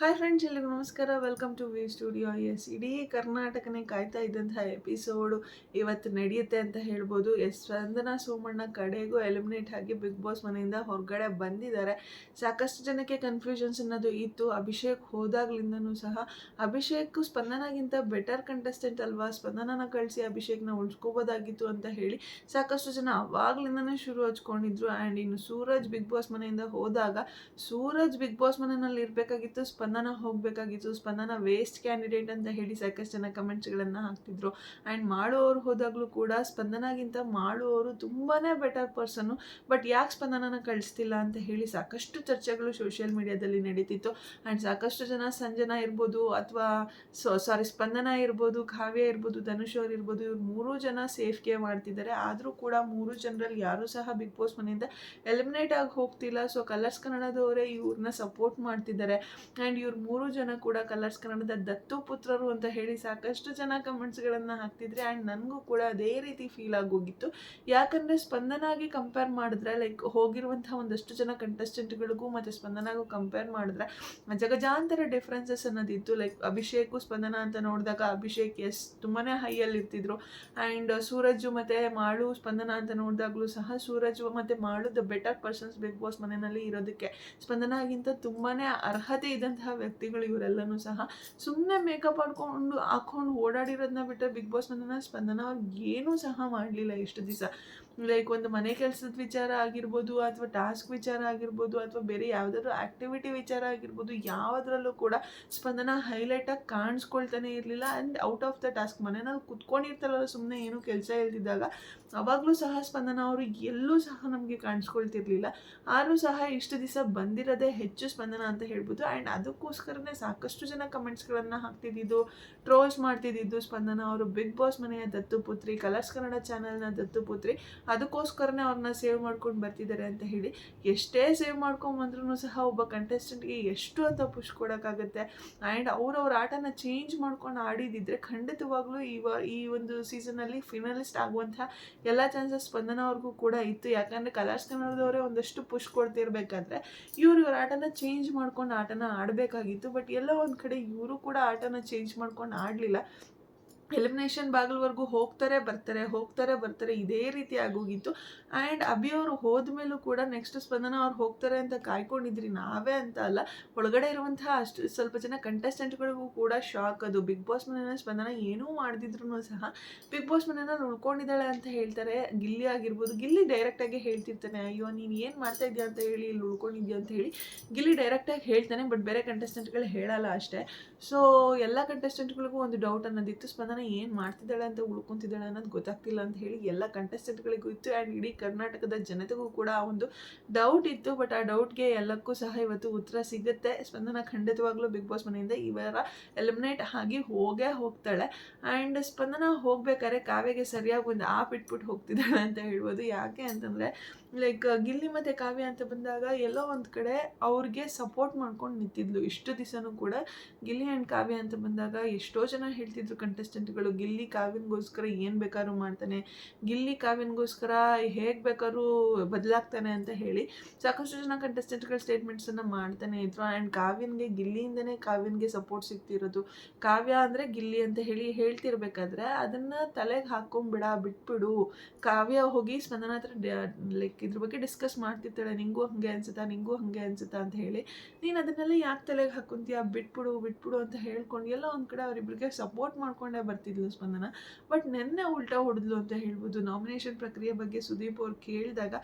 Hi friends ಎಲ್ಲಿಗೂ ನಮಸ್ಕಾರ. Welcome to V studio S ಇಡೀ ಕರ್ನಾಟಕನೇ ಕಾಯ್ತಾ ಇದ್ದಂತಹ ಎಪಿಸೋಡು ಇವತ್ತು ನಡೆಯುತ್ತೆ ಅಂತ ಹೇಳ್ಬೋದು. ಎಸ್ ಸ್ಪಂದನ ಸೋಮಣ್ಣ ಕಡೆಗೂ ಎಲಿಮಿನೇಟ್ ಆಗಿ ಬಿಗ್ ಬಾಸ್ ಮನೆಯಿಂದ ಹೊರಗಡೆ ಬಂದಿದ್ದಾರೆ. ಸಾಕಷ್ಟು ಜನಕ್ಕೆ ಕನ್ಫ್ಯೂಷನ್ಸ್ ಅನ್ನೋದು ಇತ್ತು. ಅಭಿಷೇಕ್ ಹೋದಾಗ್ಲಿಂದನೂ ಸಹ ಅಭಿಷೇಕ್ ಸ್ಪಂದನಗಿಂತ ಬೆಟರ್ ಕಂಟೆಸ್ಟೆಂಟ್ ಅಲ್ವಾ? ಸ್ಪಂದನನ ಕಳಿಸಿ ಅಭಿಷೇಕ್ನ ಉಳಿಸ್ಕೋಬೋದಾಗಿತ್ತು ಅಂತ ಹೇಳಿ ಸಾಕಷ್ಟು ಜನ ಅವಾಗ್ಲಿಂದನೇ ಶುರು ಹಚ್ಕೊಂಡಿದ್ರು. ಆ್ಯಂಡ್ ಇನ್ನು ಸೂರಜ್ ಬಿಗ್ ಬಾಸ್ ಮನೆಯಿಂದ ಹೋದಾಗ ಸೂರಜ್ ಬಿಗ್ ಬಾಸ್ ಮನೆಯಲ್ಲಿ ಇರಬೇಕಾಗಿತ್ತು ಸ್ಪಂದನ ಹೋಗಬೇಕಾಗಿತ್ತು, ಸ್ಪಂದನ ವೇಸ್ಟ್ ಕ್ಯಾಂಡಿಡೇಟ್ ಅಂತ ಹೇಳಿ ಸಾಕಷ್ಟು ಜನ ಕಮೆಂಟ್ಸ್ಗಳನ್ನು ಹಾಕ್ತಿದ್ರು. ಆ್ಯಂಡ್ ಮಾಡೋರು ಹೋದಾಗಲೂ ಕೂಡ ಸ್ಪಂದನಗಿಂತ ಮಾಡುವವರು ತುಂಬಾ ಬೆಟರ್ ಪರ್ಸನ್ನು ಬಟ್ ಯಾಕೆ ಸ್ಪಂದನನ ಕಳಿಸ್ತಿಲ್ಲ ಅಂತ ಹೇಳಿ ಸಾಕಷ್ಟು ಚರ್ಚೆಗಳು ಸೋಷಿಯಲ್ ಮೀಡಿಯಾದಲ್ಲಿ ನಡೀತಿತ್ತು. ಆ್ಯಂಡ್ ಸಾಕಷ್ಟು ಜನ ಸಂಜನ ಇರ್ಬೋದು ಅಥವಾ ಸಾರಿ ಸ್ಪಂದನ ಇರ್ಬೋದು, ಕಾವ್ಯ ಇರ್ಬೋದು, ಧನುಷ್ ಅವ್ರು ಇರ್ಬೋದು, ಇವ್ರು ಮೂರು ಜನ ಸೇಫ್ಗೆ ಮಾಡ್ತಿದ್ದಾರೆ. ಆದರೂ ಕೂಡ ಮೂರು ಜನರಲ್ಲಿ ಯಾರೂ ಸಹ ಬಿಗ್ ಬಾಸ್ ಮನೆಯಿಂದ ಎಲಿಮಿನೇಟ್ ಆಗಿ ಹೋಗ್ತಿಲ್ಲ. ಸೊ ಕಲರ್ಸ್ ಕನ್ನಡದವರೇ ಇವ್ರನ್ನ ಸಪೋರ್ಟ್ ಮಾಡ್ತಿದ್ದಾರೆ. ಆ್ಯಂಡ್ ಇವ್ರು ಮೂರು ಜನ ಕೂಡ ಕಲರ್ಸ್ ಕನ್ನಡದ ದತ್ತು ಪುತ್ರರು ಅಂತ ಹೇಳಿ ಸಾಕಷ್ಟು ಜನ ಕಮೆಂಟ್ಸ್ಗಳನ್ನು ಹಾಕ್ತಿದ್ರೆ ಆ್ಯಂಡ್ ನನಗೂ ಕೂಡ ಅದೇ ರೀತಿ ಫೀಲ್ ಆಗೋಗಿತ್ತು. ಯಾಕಂದರೆ ಸ್ಪಂದನಾಗಿ ಕಂಪೇರ್ ಮಾಡಿದ್ರೆ ಲೈಕ್ ಹೋಗಿರುವಂಥ ಒಂದಷ್ಟು ಜನ ಕಂಟೆಸ್ಟೆಂಟ್ಗಳಿಗೂ ಮತ್ತು ಸ್ಪಂದನಾಗೂ ಕಂಪೇರ್ ಮಾಡಿದ್ರೆ, ಜಗಜಾಂತರ ಡಿಫ್ರೆನ್ಸಸ್ ಅನ್ನೋದಿತ್ತು. ಲೈಕ್ ಅಭಿಷೇಕು ಸ್ಪಂದನ ಅಂತ ನೋಡಿದಾಗ ಅಭಿಷೇಕ್ ಎಸ್ ತುಂಬಾ ಹೈಯಲ್ಲಿ ಇರ್ತಿದ್ರು ಆ್ಯಂಡ್ ಸೂರಜ್ ಮತ್ತು ಮಾಳು ಸ್ಪಂದನ ಅಂತ ನೋಡಿದಾಗಲೂ ಸಹ ಸೂರಜ್ ಮತ್ತು Malu the better persons Bigg Boss ಮನೆಯಲ್ಲಿ ಇರೋದಕ್ಕೆ ಸ್ಪಂದನಾಗಿಂತ ತುಂಬಾ ಅರ್ಹತೆ ಇದ್ದಂತಹ ವ್ಯಕ್ತಿಗಳು ಇವರೆಲ್ಲನೂ ಸಹ ಸುಮ್ಮನೆ ಮೇಕಪ್ ಹಾಕೊಂಡು ಹಾಕೊಂಡು ಓಡಾಡಿರೋದನ್ನ ಬಿಟ್ಟರೆ ಬಿಗ್ ಬಾಸ್ ನನ್ನ ಸ್ಪಂದನ ಅವ್ರಿಗೆ ಏನೂ ಸಹ ಮಾಡಲಿಲ್ಲ ಇಷ್ಟು ದಿವಸ. ಲೈಕ್ ಒಂದು ಮನೆ ಕೆಲಸದ ವಿಚಾರ ಆಗಿರ್ಬೋದು ಅಥವಾ ಟಾಸ್ಕ್ ವಿಚಾರ ಆಗಿರ್ಬೋದು ಅಥವಾ ಬೇರೆ ಯಾವುದಾದ್ರೂ ಆ್ಯಕ್ಟಿವಿಟಿ ವಿಚಾರ ಆಗಿರ್ಬೋದು, ಯಾವುದರಲ್ಲೂ ಕೂಡ ಸ್ಪಂದನ ಹೈಲೈಟಾಗಿ ಕಾಣಿಸ್ಕೊಳ್ತಾನೆ ಇರಲಿಲ್ಲ. And out of the task ಮನೆಯಲ್ಲಿ ಕುತ್ಕೊಂಡಿರ್ತಾರಲ್ಲ ಸುಮ್ಮನೆ ಏನೂ ಕೆಲಸ ಇಲ್ದಿದ್ದಾಗ ಅವಾಗಲೂ ಸಹ ಸ್ಪಂದನ ಅವರು ಎಲ್ಲೂ ಸಹ ನಮಗೆ ಕಾಣಿಸ್ಕೊಳ್ತಿರ್ಲಿಲ್ಲ. ಆದರೂ ಸಹ ಇಷ್ಟು ದಿವಸ ಬಂದಿರೋದೇ ಹೆಚ್ಚು ಸ್ಪಂದನ ಅಂತ ಹೇಳ್ಬೋದು. ಆ್ಯಂಡ್ ಅದಕ್ಕೋಸ್ಕರನೇ ಸಾಕಷ್ಟು ಜನ ಕಮೆಂಟ್ಸ್ಗಳನ್ನು ಹಾಕ್ತಿದ್ದಿದ್ದು ಟ್ರೋಲ್ಸ್ ಮಾಡ್ತಿದ್ದಿದ್ದು ಸ್ಪಂದನ ಅವರು. ಬಿಗ್ ಬಾಸ್ ಮನೆಯ ದತ್ತುಪುತ್ರಿ, ಕಲರ್ಸ್ ಕನ್ನಡ ಚಾನಲ್ನ ದತ್ತುಪುತ್ರಿ. ಅದಕ್ಕೋಸ್ಕರನೇ ಅವ್ರನ್ನ ಸೇವ್ ಮಾಡ್ಕೊಂಡು ಬರ್ತಿದ್ದಾರೆ ಅಂತ ಹೇಳಿ ಎಷ್ಟೇ ಸೇವ್ ಮಾಡ್ಕೊಂಬಂದ್ರೂ ಸಹ ಒಬ್ಬ ಕಂಟೆಸ್ಟೆಂಟ್ಗೆ ಎಷ್ಟು ಅಂತ ಪುಷ್ ಕೊಡೋಕ್ಕಾಗುತ್ತೆ. ಆ್ಯಂಡ್ ಅವ್ರವ್ರ ಆಟನ ಚೇಂಜ್ ಮಾಡ್ಕೊಂಡು ಆಡಿದಿದ್ರೆ ಖಂಡಿತವಾಗ್ಲೂ ಈ ವ, ಈ ಒಂದು ಸೀಸನಲ್ಲಿ ಫಿನಲಿಸ್ಟ್ ಆಗುವಂಥ ಎಲ್ಲ ಚಾನ್ಸಸ್ ಸ್ಪಂದನ ಅವ್ರಿಗೂ ಕೂಡ ಇತ್ತು. ಯಾಕಂದರೆ ಕಲರ್ಸ್ ಕನ್ನಡದವರೇ ಒಂದಷ್ಟು ಪುಷ್ ಕೊಡ್ತಿರ್ಬೇಕಾದ್ರೆ ಇವ್ರು ಇವ್ರ ಆಟನ ಚೇಂಜ್ ಮಾಡ್ಕೊಂಡು ಆಟನ ಆಡಬೇಕಾಗಿತ್ತು. ಬಟ್ ಎಲ್ಲ ಒಂದು ಕಡೆ ಇವರು ಕೂಡ ಆಟನ ಚೇಂಜ್ ಮಾಡ್ಕೊಂಡು ಆಡಲಿಲ್ಲ. ಎಲಿಮಿನೇಷನ್ ಬಾಗಿಲ್ವರೆಗೂ ಹೋಗ್ತಾರೆ, ಬರ್ತಾರೆ ಹೋಗ್ತಾರೆ, ಬರ್ತಾರೆ, ಇದೇ ರೀತಿ ಆಗೋಗಿತ್ತು. ಆ್ಯಂಡ್ ಅಭಿ ಅವರು ಹೋದ್ಮೇಲೂ ಕೂಡ ನೆಕ್ಸ್ಟ್ ಸ್ಪಂದನ ಅವ್ರು ಹೋಗ್ತಾರೆ ಅಂತ ಕಾಯ್ಕೊಂಡಿದ್ರಿ, ನಾವೇ ಅಂತ ಅಲ್ಲ. ಒಳಗಡೆ ಇರುವಂತಹ ಅಷ್ಟು ಸ್ವಲ್ಪ ಜನ ಕಂಟೆಸ್ಟೆಂಟ್ಗಳಿಗೂ ಕೂಡ ಶಾಕ್ ಅದು. ಬಿಗ್ ಬಾಸ್ ಮನೆಯ ಸ್ಪಂದನ ಏನೂ ಮಾಡಿದ್ರು ಸಹ ಬಿಗ್ ಬಾಸ್ ಮನೆಯಲ್ಲಿ ಉಳ್ಕೊಂಡಿದ್ದಾಳೆ ಅಂತ ಹೇಳ್ತಾರೆ. ಗಿಲ್ಲಿ ಆಗಿರ್ಬೋದು, ಗಿಲ್ಲಿ ಡೈರೆಕ್ಟಾಗಿ ಹೇಳ್ತಿರ್ತಾನೆ, ಅಯ್ಯೋ, ನೀನು ಏನು ಮಾಡ್ತಾ ಇದೆಯಾ ಅಂತ ಹೇಳಿ, ಇಲ್ಲಿ ಉಳ್ಕೊಂಡಿದ್ಯಾ ಅಂತ ಹೇಳಿ. ಗಿಲ್ಲಿ ಡೈರೆಕ್ಟಾಗಿ ಹೇಳ್ತಾನೆ ಬಟ್ ಬೇರೆ ಕಂಟೆಸ್ಟೆಂಟ್ಗಳು ಹೇಳಲ್ಲ ಅಷ್ಟೇ. ಸೊ ಎಲ್ಲ ಕಂಟೆಸ್ಟೆಂಟ್ಗಳಿಗೂ ಒಂದು ಡೌಟ್ ಅನ್ನೋದಿತ್ತು. ಸ್ಪಂದನ ಏನು ಮಾಡ್ತಿದ್ದಾಳೆ ಅಂತ ಉಳ್ಕೊತಿದ್ದಾಳೆ ಅನ್ನೋದು ಗೊತ್ತಾಗ್ತಿಲ್ಲ ಅಂತ ಹೇಳಿ ಎಲ್ಲ ಕಂಟೆಸ್ಟೆಂಟ್ಗಳಿಗೂ ಇತ್ತು ಆ್ಯಂಡ್ ಇಡೀ ಕರ್ನಾಟಕದ ಜನತೆಗೂ ಕೂಡ ಆ ಒಂದು ಡೌಟ್ ಇತ್ತು. ಬಟ್ ಆ ಡೌಟ್ಗೆ ಎಲ್ಲಕ್ಕೂ ಸಹ ಇವತ್ತು ಉತ್ತರ ಸಿಗುತ್ತೆ. ಸ್ಪಂದನ ಖಂಡಿತವಾಗ್ಲೂ ಬಿಗ್ ಬಾಸ್ ಮನೆಯಿಂದ ಇವರ ಎಲಿಮಿನೇಟ್ ಆಗಿ ಹೋಗೇ ಹೋಗ್ತಾಳೆ. ಆ್ಯಂಡ್ ಸ್ಪಂದನ ಹೋಗ್ಬೇಕಾದ್ರೆ ಕಾವ್ಯಗೆ ಸರಿಯಾಗಿ ಒಂದು ಆಪ್ ಇಟ್ಬಿಟ್ಟು ಹೋಗ್ತಿದ್ದಾಳೆ ಅಂತ ಹೇಳ್ಬೋದು. ಯಾಕೆ ಅಂತಂದರೆ ಲೈಕ್ ಗಿಲ್ಲಿ ಮತ್ತು ಕಾವ್ಯ ಅಂತ ಬಂದಾಗ ಎಲ್ಲೋ ಒಂದು ಕಡೆ ಅವ್ರಿಗೆ ಸಪೋರ್ಟ್ ಮಾಡ್ಕೊಂಡು ನಿಂತಿದ್ಲು. ಇಷ್ಟು ದಿವಸನೂ ಕೂಡ ಗಿಲ್ಲಿ ಆ್ಯಂಡ್ ಕಾವ್ಯ ಅಂತ ಬಂದಾಗ ಎಷ್ಟೋ ಜನ ಹೇಳ್ತಿದ್ರು ಕಂಟೆಸ್ಟೆಂಟ್ಗಳು ಗಿಲ್ಲಿ ಕಾವ್ಯನಿಗೋಸ್ಕರ ಏನು ಬೇಕಾದ್ರೂ ಮಾಡ್ತಾನೆ, ಗಿಲ್ಲಿ ಕಾವ್ಯನಿಗೋಸ್ಕರ ಹೇಗೆ ಬೇಕಾದ್ರೂ ಬದಲಾಗ್ತಾನೆ ಅಂತ ಹೇಳಿ ಸಾಕಷ್ಟು ಜನ ಕಂಟೆಸ್ಟೆಂಟ್ಗಳ ಸ್ಟೇಟ್ಮೆಂಟ್ಸನ್ನು ಮಾಡ್ತಾನೆ ಇದ್ರು. And ಕಾವ್ಯನಿಗೆ, ಗಿಲ್ಲಿಯಿಂದನೇ ಕಾವ್ಯನಿಗೆ support ಸಿಗ್ತಿರೋದು. ಕಾವ್ಯ ಅಂದರೆ ಗಿಲ್ಲಿ ಅಂತ ಹೇಳಿ ಹೇಳ್ತಿರ್ಬೇಕಾದ್ರೆ ಅದನ್ನು ತಲೆಗೆ ಹಾಕ್ಕೊಂಬಿಡ ಬಿಟ್ಬಿಡು. ಕಾವ್ಯ ಹೋಗಿ ಸ್ಪಂದನ ಹತ್ರ ಲೈಕ್ ಇದ್ರ ಬಗ್ಗೆ ಡಿಸ್ಕಸ್ ಮಾಡ್ತಿರ್ತಾಳೆ, ನಿಂಗೂ ಹಾಗೆ ಅನ್ಸುತ್ತಾ, ನಿಂಗೂ ಹಾಗೆ ಅನ್ಸುತ್ತಾ ಅಂತ ಹೇಳಿ, ನೀನು ಅದನ್ನೆಲ್ಲ ಯಾಕೆ ತಲೆಗೆ ಹಾಕೊಂತೀಯ? ಬಿಟ್ಬಿಡು ಬಿಟ್ಬಿಡು ಅಂತ ಹೇಳ್ಕೊಂಡು ಎಲ್ಲ ಒಂದು ಕಡೆ ಅವರಿಬ್ಬರಿಗೆ ಸಪೋರ್ಟ್ ಮಾಡ್ಕೊಂಡೇ ಬರ್ತಿದ್ಲು ಸ್ಪಂದನ. ಬಟ್ ನೆನ್ನೆ ಉಲ್ಟಾ ಹೊಡೆದ್ಲು ಅಂತ ಹೇಳ್ಬೋದು. ನಾಮಿನೇಷನ್ ಪ್ರಕ್ರಿಯೆ ಬಗ್ಗೆ ಸುದೀಪ್ ಅವ್ರು ಕೇಳಿದಾಗ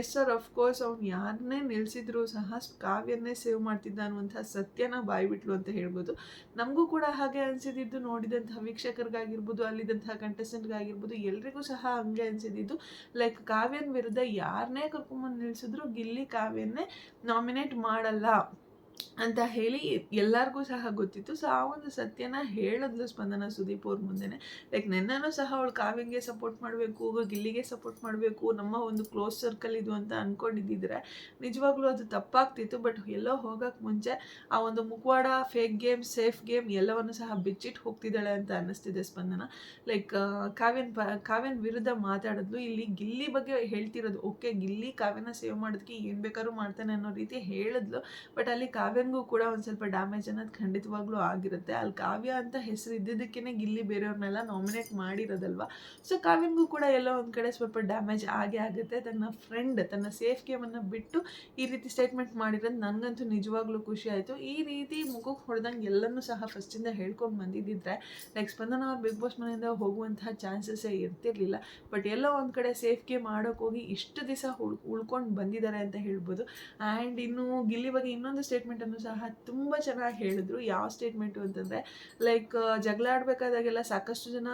ಎಸ್ ಸರ್ ಅಫ್ಕೋರ್ಸ್ ಅವ್ನು ಯಾರನ್ನೇ ನಿಲ್ಲಿಸಿದ್ರು ಸಹ ಕಾವ್ಯನ್ನೇ ಸೇವ್ ಮಾಡ್ತಿದ್ದ ಅನ್ನುವಂಥ ಸತ್ಯನ ಬಾಯ್ಬಿಟ್ಲು ಅಂತ ಹೇಳ್ಬೋದು. ನಮಗೂ ಕೂಡ ಹಾಗೆ ಅನಿಸಿದ್ದು ನೋಡಿದಂತಹ ವೀಕ್ಷಕರಿಗಾಗಿರ್ಬೋದು, ಅಲ್ಲಿದ್ದಂತಹ ಕಂಟೆಸ್ಟೆಂಟ್ಗಾಗಿರ್ಬೋದು ಎಲ್ರಿಗೂ ಸಹ ಹಂಗೆ ಅನಿಸಿದ್ದು ಲೈಕ್ ಕಾವ್ಯನ ವಿರುದ್ಧ ಯಾರನ್ನೇ ಕರ್ಕೊಂಬಂದು ನಿಲ್ಲಿಸಿದ್ರು ಗಿಲ್ಲಿ ಕಾವ್ಯನ್ನೇ ನಾಮಿನೇಟ್ ಮಾಡಲ್ಲ. ಅಂತ ಹೇಳಿ ಎಲ್ಲರಿಗೂ ಸಹ ಗೊತ್ತಿತ್ತು. ಸೊ ಆ ಒಂದು ಸತ್ಯನ ಹೇಳಿದ್ಲು ಸ್ಪಂದನ ಸುದೀಪ್ ಅವ್ರ ಮುಂದೆನೆ. ಲೈಕ್ ನೆನ್ನೂ ಸಹ ಅವಳು ಕಾವ್ಯಂಗೆ ಸಪೋರ್ಟ್ ಮಾಡಬೇಕು ಗಿಲ್ಲಿಗೆ ಸಪೋರ್ಟ್ ಮಾಡಬೇಕು, ನಮ್ಮ ಒಂದು ಕ್ಲೋಸ್ ಸರ್ಕಲ್ ಇದು ಅಂತ ಅಂದ್ಕೊಂಡಿದ್ದಿದ್ರೆ ನಿಜವಾಗ್ಲೂ ಅದು ತಪ್ಪಾಗ್ತಿತ್ತು. ಬಟ್ ಎಲ್ಲೋ ಹೋಗೋಕ್ಕೆ ಮುಂಚೆ ಆ ಒಂದು ಮುಖವಾಡ ಫೇಕ್ ಗೇಮ್ ಸೇಫ್ ಗೇಮ್ ಎಲ್ಲವನ್ನು ಸಹ ಬಿಚ್ಚಿಟ್ಟು ಹೋಗ್ತಿದ್ದಾಳೆ ಅಂತ ಅನ್ನಿಸ್ತಿದೆ ಸ್ಪಂದನ. ಲೈಕ್ ಕಾವ್ಯನ್ ಕಾವ್ಯನ್ ವಿರುದ್ಧ ಮಾತಾಡಿದ್ಲು. ಇಲ್ಲಿ ಗಿಲ್ಲಿ ಬಗ್ಗೆ ಹೇಳ್ತಿರೋದು ಓಕೆ ಗಿಲ್ಲಿ ಕಾವ್ಯನ ಸೇವ್ ಮಾಡೋದಕ್ಕೆ ಏನು ಬೇಕಾದ್ರೂ ಮಾಡ್ತಾನೆ ಅನ್ನೋ ರೀತಿ ಹೇಳಿದ್ಲು. ಬಟ್ ಅಲ್ಲಿ ಕಾವ್ಯನ್ ಕಾವ್ಯನಿಗೂ ಕೂಡ ಒಂದು ಸ್ವಲ್ಪ ಡ್ಯಾಮೇಜ್ ಅನ್ನೋದು ಖಂಡಿತವಾಗ್ಲೂ ಆಗಿರುತ್ತೆ. ಅಲ್ಲಿ ಕಾವ್ಯ ಅಂತ ಹೆಸರು ಇದ್ದಿದ್ದಕ್ಕೇ ಗಿಲ್ಲಿ ಬೇರೆಯವ್ರನ್ನೆಲ್ಲ ನಾಮಿನೇಟ್ ಮಾಡಿರೋದಲ್ವ? ಸೊ ಕಾವ್ಯನಿಗೂ ಕೂಡ ಎಲ್ಲೋ ಒಂದು ಕಡೆ ಸ್ವಲ್ಪ ಡ್ಯಾಮೇಜ್ ಆಗೇ ಆಗುತ್ತೆ. ತನ್ನ ಫ್ರೆಂಡ್ ತನ್ನ ಸೇಫ್ ಗೇಮನ್ನು ಬಿಟ್ಟು ಈ ರೀತಿ ಸ್ಟೇಟ್ಮೆಂಟ್ ಮಾಡಿರೋದು ನನಗಂತೂ ನಿಜವಾಗ್ಲೂ ಖುಷಿ ಆಯಿತು. ಈ ರೀತಿ ಮುಖಕ್ಕೆ ಹೊಡೆದಂಗೆ ಎಲ್ಲನೂ ಸಹ ಫಸ್ಟಿಂದ ಹೇಳ್ಕೊಂಡು ಬಂದಿದ್ದಿದ್ರೆ ಲೈಕ್ ಸ್ಪಂದನ ಅವ್ರು ಬಿಗ್ ಬಾಸ್ ಮನೆಯಿಂದ ಹೋಗುವಂತಹ ಚಾನ್ಸಸ್ಸೇ ಇರ್ತಿರ್ಲಿಲ್ಲ. ಬಟ್ ಎಲ್ಲೋ ಒಂದು ಕಡೆ ಸೇಫ್ ಗೇಮ್ ಆಡೋಕೆ ಹೋಗಿ ಇಷ್ಟು ದಿವಸ ಉಳ್, ಉಳ್ಕೊಂಡು ಬಂದಿದ್ದಾರೆ ಅಂತ ಹೇಳ್ಬೋದು. ಆ್ಯಂಡ್ ಇನ್ನು ಗಿಲ್ಲಿ ಬಗ್ಗೆ ಇನ್ನೊಂದು ಸ್ಟೇಟ್ಮೆಂಟನ್ನು ಸಹ ತುಂಬ ಚೆನ್ನಾಗಿ ಹೇಳಿದ್ರು. ಯಾವ ಸ್ಟೇಟ್ಮೆಂಟು ಅಂತಂದರೆ ಲೈಕ್ ಜಗಳ ಆಡಬೇಕಾದಾಗೆಲ್ಲ ಸಾಕಷ್ಟು ಜನ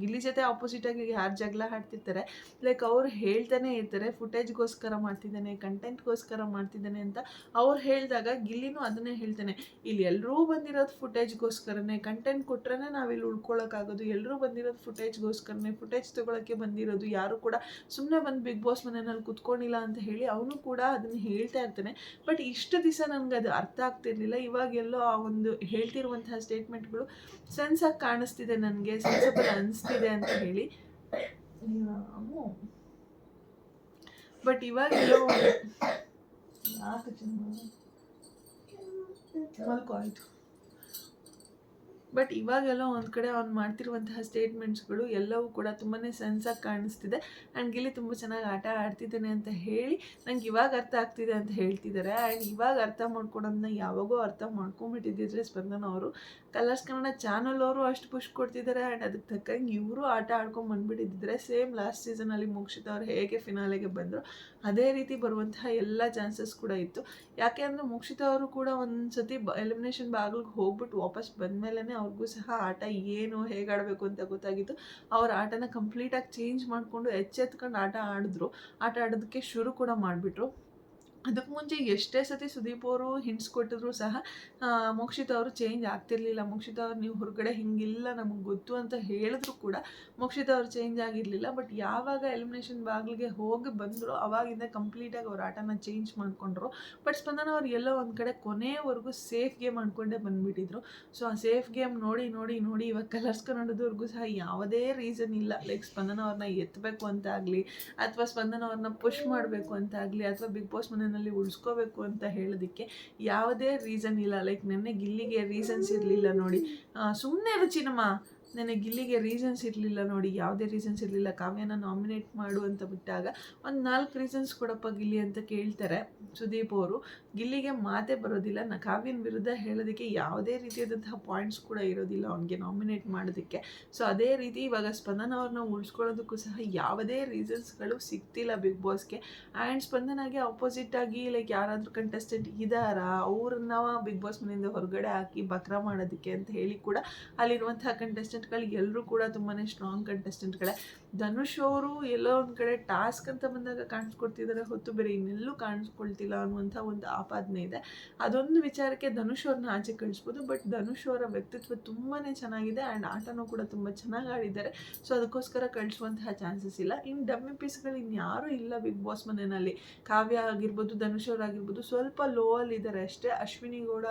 ಗಿಲ್ಲಿ ಜೊತೆ ಆಪೋಸಿಟಾಗಿ ಯಾರು ಜಗಳ ಆಡ್ತಿರ್ತಾರೆ ಲೈಕ್ ಅವ್ರು ಹೇಳ್ತಾನೆ ಇರ್ತಾರೆ ಫುಟೇಜ್ಗೋಸ್ಕರ ಮಾಡ್ತಿದ್ದಾನೆ ಕಂಟೆಂಟ್ಗೋಸ್ಕರ ಮಾಡ್ತಿದ್ದಾನೆ ಅಂತ ಅವ್ರು ಹೇಳಿದಾಗ ಗಿಲ್ಲಿನೂ ಅದನ್ನೇ ಹೇಳ್ತಾನೆ. ಇಲ್ಲಿ ಎಲ್ಲರೂ ಬಂದಿರೋದು ಫುಟೇಜ್ಗೋಸ್ಕರನೇ ಕಂಟೆಂಟ್ ಕೊಟ್ರೆ ನಾವಿಲ್ಲಿ ಉಳ್ಕೊಳ್ಳೋಕ್ಕಾಗೋದು ಎಲ್ಲರೂ ಬಂದಿರೋದು ಫುಟೇಜ್ಗೋಸ್ಕರನೇ ಫುಟೇಜ್ ತೊಗೊಳಕ್ಕೆ ಬಂದಿರೋದು. ಯಾರು ಕೂಡ ಸುಮ್ಮನೆ ಬಂದು ಬಿಗ್ ಬಾಸ್ ಮನೆಯಲ್ಲಿ ಕುತ್ಕೊಂಡಿಲ್ಲ ಅಂತ ಹೇಳಿ ಅವನು ಕೂಡ ಅದನ್ನು ಹೇಳ್ತಾ ಇರ್ತಾನೆ. ಬಟ್ ಇಷ್ಟು ದಿವಸ ನನಗೆ ಅದು ಅರ್ಥ ಆಗ್ತಿರ್ಲಿಲ್ಲ ಇವಾಗೆಲ್ಲೋ ಆ ಒಂದು ಹೇಳ್ತಿರುವಂತಹ ಸ್ಟೇಟ್ಮೆಂಟ್ಗಳು ಸೆನ್ಸಾಗಿ ಕಾಣಿಸ್ತಿದೆ ನನಗೆ ಸೆನ್ಸಬಲ್ ಅನಿಸ್ತಿದೆ ಅಂತ ಹೇಳಿ. ಬಟ್ ಇವಾಗೆಲ್ಲೋ ನಾಲ್ಕು ಜನ ಮಲ್ಕೋ ಆಯಿತು. ಬಟ್ ಇವಾಗೆಲ್ಲ ಒಂದು ಕಡೆ ಅವ್ನು ಮಾಡ್ತಿರುವಂತಹ ಸ್ಟೇಟ್ಮೆಂಟ್ಸ್ಗಳು ಎಲ್ಲವೂ ಕೂಡ ತುಂಬಾ ಸೆನ್ಸಾಗಿ ಕಾಣಿಸ್ತಿದೆ. ಆ್ಯಂಡ್ ಗಿಲ್ಲಿ ತುಂಬ ಚೆನ್ನಾಗಿ ಆಟ ಆಡ್ತಿದ್ದಾನೆ ಅಂತ ಹೇಳಿ ನಂಗೆ ಇವಾಗ ಅರ್ಥ ಆಗ್ತಿದೆ ಅಂತ ಹೇಳ್ತಿದ್ದಾರೆ ಆ್ಯಂಡ್ ಇವಾಗ ಅರ್ಥ ಮಾಡ್ಕೊಡೋದನ್ನ ಯಾವಾಗೋ ಅರ್ಥ ಮಾಡ್ಕೊಂಬಿಟ್ಟಿದ್ದಿದ್ರೆ ಸ್ಪಂದನ ಅವರು. ಕಲರ್ಸ್ ಕನ್ನಡ ಚಾನಲ್ ಅವರು ಅಷ್ಟು ಪುಷ್ ಕೊಡ್ತಿದ್ದಾರೆ ಆ್ಯಂಡ್ ಅದಕ್ಕೆ ತಕ್ಕಂಗೆ ಇವರು ಆಟ ಆಡ್ಕೊಂಡು ಸೇಮ್ ಲಾಸ್ಟ್ ಸೀಸನಲ್ಲಿ ಮುಗಿಸಿದ ಅವ್ರು ಹೇಗೆ ಫಿನಾಲೆಗೆ ಬಂದರು, ಅದೇ ರೀತಿ ಬರುವಂತಹ ಎಲ್ಲ ಚಾನ್ಸಸ್ ಕೂಡ ಇತ್ತು. ಯಾಕೆ ಅಂದರೆ ಮುಕ್ಷಿತ ಅವರು ಕೂಡ ಒಂದು ಸತಿ ಎಲಿಮಿನೇಷನ್ ಬಾಗಿಲಿಗೆ ಹೋಗ್ಬಿಟ್ಟು ವಾಪಸ್ ಬಂದಮೇಲೆ ಅವ್ರಿಗೂ ಸಹ ಆಟ ಏನು ಹೇಗೆ ಆಡಬೇಕು ಅಂತ ಗೊತ್ತಾಗಿತ್ತು. ಅವ್ರ ಆಟನ ಕಂಪ್ಲೀಟಾಗಿ ಚೇಂಜ್ ಮಾಡಿಕೊಂಡು ಎಚ್ಚೆತ್ಕೊಂಡು ಆಟ ಆಡಿದ್ರು. ಆಟ ಆಡೋದಕ್ಕೆ ಶುರು ಕೂಡ ಮಾಡಿಬಿಟ್ರು. ಅದಕ್ಕೆ ಮುಂಚೆ ಎಷ್ಟೇ ಸತಿ ಸುದೀಪ್ ಅವರು ಹಿಂಟ್ಸ್ ಕೊಟ್ಟಿದ್ರು ಸಹ ಮೋಕ್ಷಿತ ಅವರು ಚೇಂಜ್ ಆಗ್ತಿರ್ಲಿಲ್ಲ. ಮೋಕ್ಷಿತ ಅವ್ರು ನೀವು ಹೊರಗಡೆ ಹಿಂಗಿಲ್ಲ ನಮಗೆ ಗೊತ್ತು ಅಂತ ಹೇಳಿದ್ರು ಕೂಡ ಮೋಕ್ಷಿತ ಅವ್ರು ಚೇಂಜ್ ಆಗಿರಲಿಲ್ಲ. ಬಟ್ ಯಾವಾಗ ಎಲಿಮಿನೇಷನ್ ಬಾಗಿಲಿಗೆ ಹೋಗಿ ಬಂದರು, ಅವಾಗಿಂದ ಕಂಪ್ಲೀಟಾಗಿ ಅವ್ರ ಆಟನ ಚೇಂಜ್ ಮಾಡಿಕೊಂಡ್ರು. ಬಟ್ ಸ್ಪಂದನ ಅವ್ರು ಎಲ್ಲೋ ಒಂದು ಕಡೆ ಕೊನೆಯವರೆಗೂ ಸೇಫ್ ಗೇಮ್ ಅಂದ್ಕೊಂಡೇ ಬಂದುಬಿಟ್ಟಿದ್ರು. ಸೊ ಆ ಸೇಫ್ ಗೇಮ್ ನೋಡಿ ನೋಡಿ ನೋಡಿ ಇವಾಗ ಕಲರ್ಸ್ ಕನ್ನಡದವ್ರಿಗೂ ಸಹ ಯಾವುದೇ ರೀಸನ್ ಇಲ್ಲ. ಲೈಕ್ ಸ್ಪಂದನ ಅವ್ರನ್ನ ಎತ್ತಬೇಕು ಅಂತ ಆಗಲಿ, ಅಥವಾ ಸ್ಪಂದನ ಅವ್ರನ್ನ ಪುಷ್ ಮಾಡಬೇಕು ಅಂತ ಆಗಲಿ, ಅಥವಾ ಬಿಗ್ ಬಾಸ್ ಮನೆ ನಲ್ಲಿ ಉಳಿಸ್ಕೋಬೇಕು ಅಂತ ಹೇಳೋದಕ್ಕೆ ಯಾವುದೇ ರೀಸನ್ ಇಲ್ಲ. ಲೈಕ್ ನೆನ್ನೆ ಗಿಲ್ಲಿಗೆ ರೀಸನ್ಸ್ ಇರಲಿಲ್ಲ ನೋಡಿ. ಸುಮ್ಮನೆ ರುಚಿನಮ್ಮ ನನಗೆ ಗಿಲ್ಲಿಗೆ ರೀಸನ್ಸ್ ಇರಲಿಲ್ಲ ನೋಡಿ, ಯಾವುದೇ ರೀಸನ್ಸ್ ಇರಲಿಲ್ಲ. ಕಾವ್ಯನ ನಾಮಿನೇಟ್ ಮಾಡು ಅಂತ ಬಿಟ್ಟಾಗ ಒಂದು ನಾಲ್ಕು ರೀಸನ್ಸ್ ಕೊಡಪ್ಪ ಗಿಲ್ಲಿ ಅಂತ ಕೇಳ್ತಾರೆ ಸುದೀಪ್ ಅವರು. ಗಿಲ್ಲಿಗೆ ಮಾತೇ ಬರೋದಿಲ್ಲ. ನಾ ಕಾವ್ಯನ ವಿರುದ್ಧ ಹೇಳೋದಕ್ಕೆ ಯಾವುದೇ ರೀತಿಯಾದಂತಹ ಪಾಯಿಂಟ್ಸ್ ಕೂಡ ಇರೋದಿಲ್ಲ ಅವನಿಗೆ ನಾಮಿನೇಟ್ ಮಾಡೋದಕ್ಕೆ. ಸೊ ಅದೇ ರೀತಿ ಇವಾಗ ಸ್ಪಂದನ ಅವ್ರನ್ನ ಉಳಿಸ್ಕೊಳ್ಳೋದಕ್ಕೂ ಸಹ ಯಾವುದೇ ರೀಸನ್ಸ್ಗಳು ಸಿಗ್ತಿಲ್ಲ ಬಿಗ್ ಬಾಸ್ಗೆ ಆ್ಯಂಡ್ ಸ್ಪಂದನಾಗೆ ಅಪೋಸಿಟ್ ಆಗಿ ಲೈಕ್ ಯಾರಾದರೂ ಕಂಟೆಸ್ಟೆಂಟ್ ಇದ್ದಾರಾ ಅವ್ರನ್ನ ಬಿಗ್ ಬಾಸ್ ಮನೆಯಿಂದ ಹೊರಗಡೆ ಹಾಕಿ ಬಕ್ರ ಮಾಡೋದಕ್ಕೆ ಅಂತ ಹೇಳಿ ಕೂಡ ಅಲ್ಲಿರುವಂತಹ ಕಂಟೆಸ್ಟೆಂಟ್ ಕಂಟೆಸ್ಟೆಂಟ್ಗಳು ಎಲ್ಲರೂ ಕೂಡ ತುಂಬಾ ಸ್ಟ್ರಾಂಗ್ ಕಂಟೆಸ್ಟೆಂಟ್ಗಳೇ ಧನುಷ್ ಅವರು ಎಲ್ಲೋ ಒಂದು ಕಡೆ ಟಾಸ್ಕ್ ಅಂತ ಬಂದಾಗ ಕಾಣಿಸ್ಕೊಡ್ತಿದ್ದಾರೆ ಹೊತ್ತು ಬೇರೆ ಇನ್ನೆಲ್ಲೂ ಕಾಣಿಸ್ಕೊಳ್ತಿಲ್ಲ ಅನ್ನುವಂಥ ಒಂದು ಆಪಾದನೆ ಇದೆ. ಅದೊಂದು ವಿಚಾರಕ್ಕೆ ಧನುಷ್ ಅವ್ರನ್ನ ಆಚೆ ಕಳಿಸ್ಬೋದು ಬಟ್ ಧನುಷ್ ಅವರ ವ್ಯಕ್ತಿತ್ವ ತುಂಬಾ ಚೆನ್ನಾಗಿದೆ ಆ್ಯಂಡ್ ಆಟನೂ ಕೂಡ ತುಂಬ ಚೆನ್ನಾಗಿ ಆಡಿದ್ದಾರೆ. ಸೊ ಅದಕ್ಕೋಸ್ಕರ ಕಳಿಸುವಂತಹ ಚಾನ್ಸಸ್ ಇಲ್ಲ. ಇನ್ನು ಡಮ್ಮಿ ಪೀಸ್ಗಳು ಇನ್ಯಾರೂ ಇಲ್ಲ ಬಿಗ್ ಬಾಸ್ ಮನೆಯಲ್ಲಿ. ಕಾವ್ಯ ಆಗಿರ್ಬೋದು, ಧನುಷ್ ಅವರಾಗಿರ್ಬೋದು ಸ್ವಲ್ಪ ಲೋ ಅಲ್ಲಿ ಇದ್ದಾರೆ ಅಷ್ಟೇ. ಅಶ್ವಿನಿ ಗೌಡ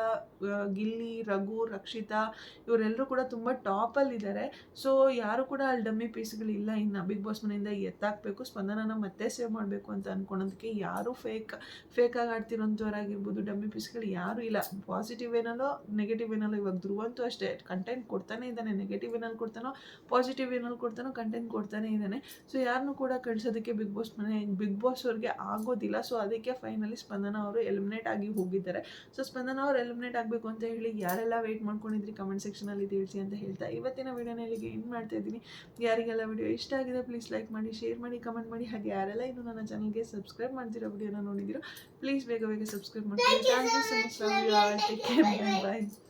ಗಿಲ್ಲಿ, ರಘು, ರಕ್ಷಿತಾ ಇವರೆಲ್ಲರೂ ಕೂಡ ತುಂಬ ಟಾಪಲ್ಲಿ ಇದ್ದಾರೆ. ಸೊ ಯಾರು ಕೂಡ ಅಲ್ಲಿ ಡಮ್ಮಿ ಪೀಸ್ಗಳಿಲ್ಲ ಇನ್ನು ಬಿಗ್ ಬಾಸ್ ಮನೆಯಿಂದ ಎತ್ತಾಕಬೇಕು. ಸ್ಪಂದನನ ಮತ್ತೆ ಸೇವ್ ಮಾಡಬೇಕು ಅಂತ ಅಂದ್ಕೊಳೋದಕ್ಕೆ ಯಾರು ಫೇಕ್ ಫೇಕಾಗಿ ಆಡ್ತಿರೋಂಥವ್ರಾಗಿರ್ಬೋದು. ಡಮ್ಮಿ ಪೀಸ್ಗಳು ಯಾರೂ ಇಲ್ಲ. ಪಾಸಿಟಿವ್ ಏನಲ್ಲೋ ನೆಗೆಟಿವ್ ಏನಲ್ಲೋ, ಇವಾಗ ಧ್ರುವಂತೂ ಅಷ್ಟೇ. ಕಂಟೆಂಟ್ ಕೊಡ್ತಾನೆ ಇದ್ದಾನೆ. ನೆಗೆಟಿವ್ ಏನಲ್ಲಿ ಕೊಡ್ತಾನೋ ಪಾಸಿಟಿವ್ ಏನಲ್ಲಿ ಕೊಡ್ತಾನೋ ಕಂಟೆಂಟ್ ಕೊಡ್ತಾನೆ ಇದ್ದಾನೆ. ಸೊ ಯಾರನ್ನೂ ಕೂಡ ಕಳಿಸೋದಕ್ಕೆ ಬಿಗ್ ಬಾಸ್ ಮನೆ ಬಿಗ್ ಬಾಸ್ ಅವ್ರಿಗೆ ಆಗೋದಿಲ್ಲ. ಸೊ ಅದಕ್ಕೆ ಫೈನಲಿ ಸ್ಪಂದನ ಅವರು ಎಲಿಮಿನೇಟ್ ಆಗಿ ಹೋಗಿದ್ದಾರೆ. ಸೊ ಸ್ಪಂದನ ಅವರು ಎಲಿಮಿನೇಟ್ ಆಗಬೇಕು ಅಂತ ಹೇಳಿ ಯಾರೆಲ್ಲ ವೆಯ್ಟ್ ಮಾಡ್ಕೊಂಡಿದ್ರಿ? ಕಮೆಂಟ್ ಸೆಕ್ಷನಲ್ಲಿ ತಿಳಿಸಿ ಅಂತ ಹೇಳ್ತಾ. ಇವತ್ತಿನ ವಿಡಿಯೋನ ಇಲ್ಲಿಗೆ ಏನು ಮಾಡ್ತಾ ಇದ್ದೀನಿ. ಯಾರಿಗೆಲ್ಲ ವಿಡಿಯೋ ಇಷ್ಟ ಆಗಿದೆ ಪ್ಲೀಸ್ ಲೈಕ್ ಮಾಡಿ ಶೇರ್ ಮಾಡಿ ಕಮೆಂಟ್ ಮಾಡಿ. ಹಾಗೆ ಯಾರೆಲ್ಲ ಇನ್ನು ನನ್ನ ಚಾನಲ್ಗೆ ಸಬ್ಸ್ಕ್ರೈಬ್ ಮಾಡ್ತಿರೋ ವಿಡಿಯೋನ ನೋಡಿದಿರೋ ಪ್ಲೀಸ್ ಬೇಗ ಬೇಗ ಸಬ್ಸ್ಕ್ರೈಬ್ ಮಾಡ್ತೀನಿ thank you so much bye